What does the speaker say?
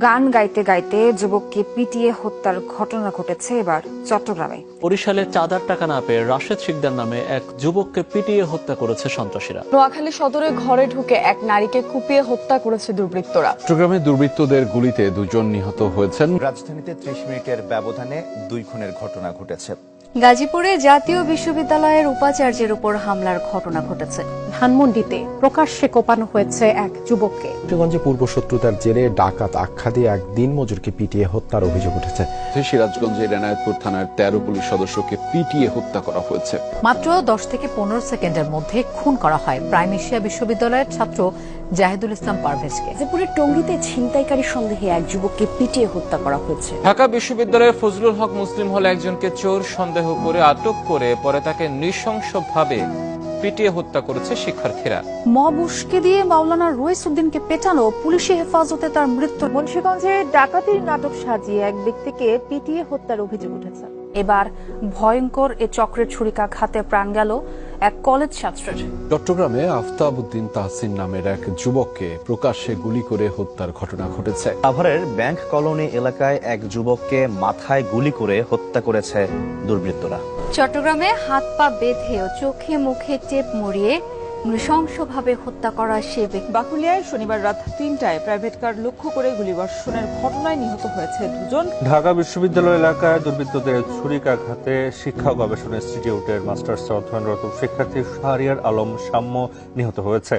গান গাইতে গাইতে যুবককে পিটিয়ে হত্যার ঘটনা ঘটেছে এবার চট্টগ্রামে। বরিশালে চাঁদার টাকা না পেয়ে রাশেদ শিকদার নামে এক যুবককে পিটিয়ে হত্যা করেছে সন্ত্রাসীরা। নোয়াখালী সদরে ঘরে ঢুকে এক নারীকে কুপিয়ে হত্যা করেছে দুর্বৃত্তরা। চট্টগ্রামে দুর্বৃত্তদের গুলিতে দুজন নিহত হয়েছেন। রাজধানীতে ত্রিশ মিনিটের ব্যবধানে দুই খুনের ঘটনা ঘটেছে। গাজীপুরে জাতীয় বিশ্ববিদ্যালয়ের উপাচার্যের উপর হামলার ঘটনা ঘটেছে। ধানমন্ডিতে প্রকাশ্যে কোপানো হয়েছে এক যুবককে। কিশোরগঞ্জে পূর্বশত্রুতার জেরে ডাকাত আখ্যা দিয়ে এক দিনমজুরকে পিটিয়ে হত্যার অভিযোগ উঠেছে। সিরাজগঞ্জের এনায়তপুর থানার তেরো পুলিশ সদস্যকে পিটিয়ে হত্যা করা হয়েছে। মাত্র দশ থেকে পনেরো সেকেন্ডের মধ্যে খুন করা হয়। প্রাইম এশিয়া বিশ্ববিদ্যালয়ের ছাত্র জাহিদুল ইসলাম পারভেজকে। গাজীপুরের টঙ্গীতে ছিনতাইকারী সন্দেহে এক যুবককে পিটিয়ে হত্যা করা হয়েছে। ঢাকা বিশ্ববিদ্যালয়ের ফজলুল হক মুসলিম হলে একজনকে চোর সন্দেহ করে আটক করে পরে তাকে নৃশংসভাবে পিটিয়ে হত্যা করেছে শিক্ষার্থীরা। মব উস্কে দিয়ে মাওলানা রুইস উদ্দিনকে পেটানো পুলিশি হেফাজতে তার মৃত্যু। মুন্সিগঞ্জে ডাকাতির নাটক সাজিয়ে এক ব্যক্তিকে পিটিয়ে হত্যার অভিযোগ উঠেছে। এবার ভয়ঙ্কর এ চক্রের ছুরিকাঘাতে প্রাণ গেল এক কলেজ ছাত্রের। চট্টগ্রামে আফতাব উদ্দিন তাহসিন নামের এক যুবককে প্রকাশ্যে গুলি করে হত্যার ঘটনা ঘটেছে। আভারের ব্যাংক কলোনি এলাকায় এক যুবককে মাথায় গুলি করে হত্যা করেছে দুর্বৃত্তরা। চট্টগ্রামে হাত পা বেঁধে ও চোখে মুখে টেপ মুড়িয়ে নৃশংসভাবে হত্যা করা সে ব্যক্তি। বাকুলিয়ায় শনিবার রাত তিনটায় প্রাইভেট কার লক্ষ্য করে গুলিবর্ষণের ঘটনায় নিহত হয়েছে দুজন। ঢাকা বিশ্ববিদ্যালয় এলাকায় দুর্বৃত্তদের ছুরিকাঘাতে শিক্ষা গবেষণা ইনস্টিটিউটের মাস্টার্স অধ্যয়নরত শিক্ষার্থী শাহরিয়ার আলম সাম্য নিহত হয়েছে।